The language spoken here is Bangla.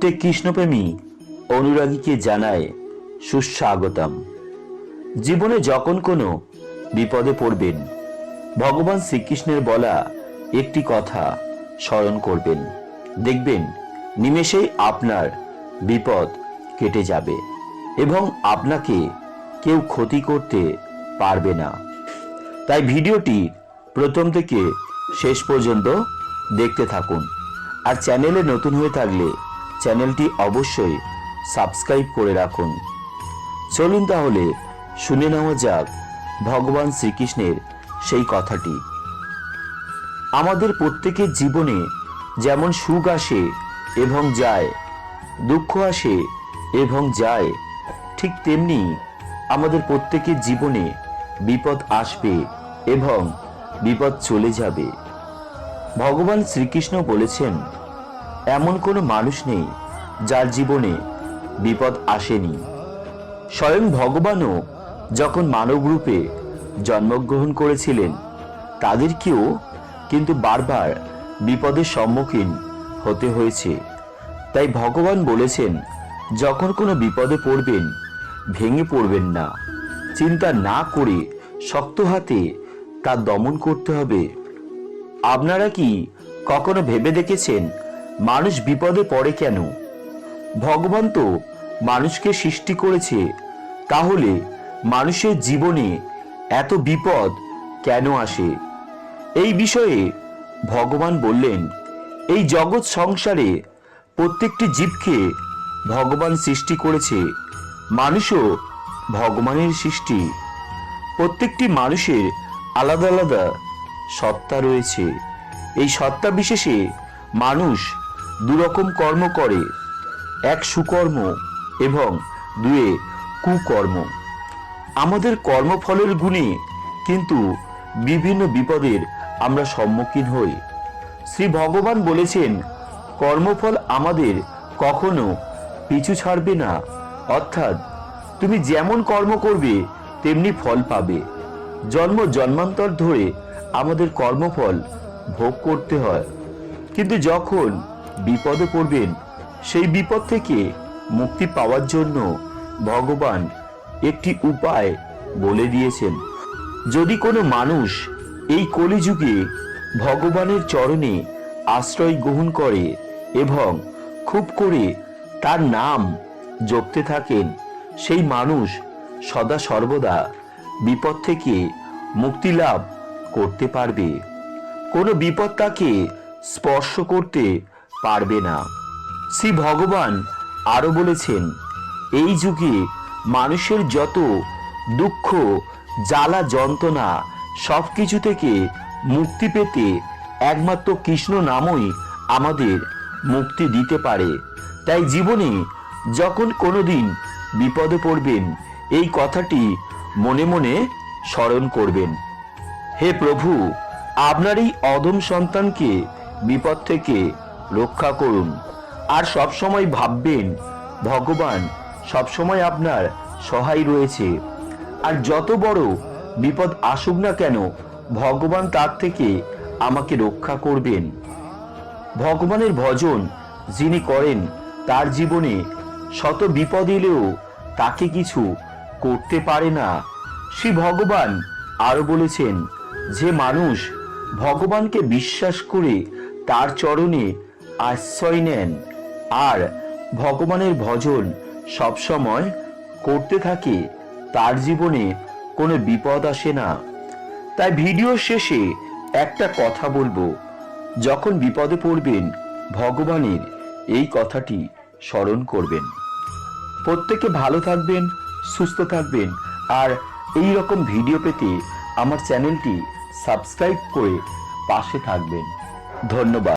প্রত্যেক কৃষ্ণপ্রেমী অনুরাগীকে জানায় সুস্বাগতম। জীবনে যখন কোনো বিপদে পড়বেন, ভগবান শ্রীকৃষ্ণের বলা একটি কথা স্মরণ করবেন। দেখবেন নিমেষেই আপনার বিপদ কেটে যাবে এবং আপনাকে কেউ ক্ষতি করতে পারবে না। তাই ভিডিওটি প্রথম থেকে শেষ পর্যন্ত দেখতে থাকুন। আর চ্যানেলে নতুন হয়ে থাকলে চ্যানেলটি অবশ্যই সাবস্ক্রাইব করে রাখুন। চলুন তাহলে শুনে নেওয়া যাক ভগবান শ্রীকৃষ্ণের সেই কথাটি। আমাদের প্রত্যেকের জীবনে যেমন সুখ আসে এবং যায়, দুঃখ আসে এবং যায়, ঠিক তেমনি আমাদের প্রত্যেকের জীবনে বিপদ আসবে এবং বিপদ চলে যাবে। ভগবান শ্রীকৃষ্ণ বলেছেন এমন কোনো মানুষ নেই যার জীবনে বিপদ আসেনি। স্বয়ং ভগবানও যখন মানব রূপে জন্মগ্রহণ করেছিলেন, তাদেরকেও কিন্তু বারবার বিপদের সম্মুখীন হতে হয়েছে। তাই ভগবান বলেছেন, যখন কোনো বিপদে পড়বেন, ভেঙে পড়বেন না। চিন্তা না করে শক্ত হাতে তা দমন করতে হবে। আপনারা কি কখনো ভেবে দেখেছেন মানুষ বিপদে পড়ে কেন? ভগবান তো মানুষকে সৃষ্টি করেছে, তাহলে মানুষের জীবনে এত বিপদ কেন আসে? এই বিষয়ে ভগবান বললেন, এই জগৎ সংসারে প্রত্যেকটি জীবকে ভগবান সৃষ্টি করেছে, মানুষও ভগবানের সৃষ্টি। প্রত্যেকটি মানুষের আলাদা আলাদা সত্তা রয়েছে। এই সত্তা বিশেষে মানুষ দুরকম কর্ম করে। এক সুকর্ম এবং দুয়ে কুকর্ম। আমাদের কর্মফলের গুণে কিন্তু বিভিন্ন বিপদের আমরা সম্মুখীন হই। শ্রী ভগবান বলেছেন, কর্মফল আমাদের কখনো পিছু ছাড়বে না। অর্থাৎ তুমি যেমন কর্ম করবে, তেমনি ফল পাবে। জন্ম জন্মান্তর ধরে আমাদের কর্মফল ভোগ করতে হয়। কিন্তু যখন বিপদে পড়বেন। সেই বিপদ থেকে মুক্তি পাওয়ার জন্য ভগবান একটি উপায় বলে দিয়েছেন। যদি কোনো মানুষ এই কলিযুগে ভগবানের চরণে আশ্রয় গ্রহণ করে এবং খুব করে তার নাম জপতে থাকেন, সেই মানুষ সদা সর্বদা বিপদ থেকে মুক্তি লাভ করতে পারবে। কোনো বিপদ তাকে স্পর্শ করতে পারবে না। শ্রী ভগবান আরও বলেছেন, এই যুগে মানুষের যত দুঃখ, জ্বালা, যন্ত্রণা সব কিছু থেকে মুক্তি পেতে একমাত্র কৃষ্ণ নামই আমাদের মুক্তি দিতে পারে। তাই জীবনে যখন কোনোদিন বিপদে পড়বেন, এই কথাটি মনে মনে স্মরণ করবেন। হে প্রভু, আপনার এই অদম সন্তানকে বিপদ থেকে রক্ষা করুন। আর সব সময় ভাববেন, ভগবান, সবসময় আপনার সহায় রয়েছে। আর যত বড় বিপদ আসুক না কেন, ভগবান তার থেকে আমাকে রক্ষা করবেন। ভগবানের ভজন যিনি করেন, তার জীবনে শত বিপদ এলেও তাকে কিছু করতে পারে না। শ্রী ভগবান আরও বলেছেন, যে মানুষ ভগবানকে বিশ্বাস করে তার চরণে আশ্রয় নেন। আর ভগবানের ভজন সবসময় করতে থাকে, তার জীবনে কোনো বিপদ আসে না। তাই ভিডিও শেষে একটা কথা বলব। যখন বিপদে পড়বেন, ভগবানের এই কথাটি স্মরণ করবেন। প্রত্যেকে ভালো থাকবেন, সুস্থ থাকবেন। আর এই রকম ভিডিও পেতে আমার চ্যানেলটি সাবস্ক্রাইব করে পাশে থাকবেন। ধন্যবাদ।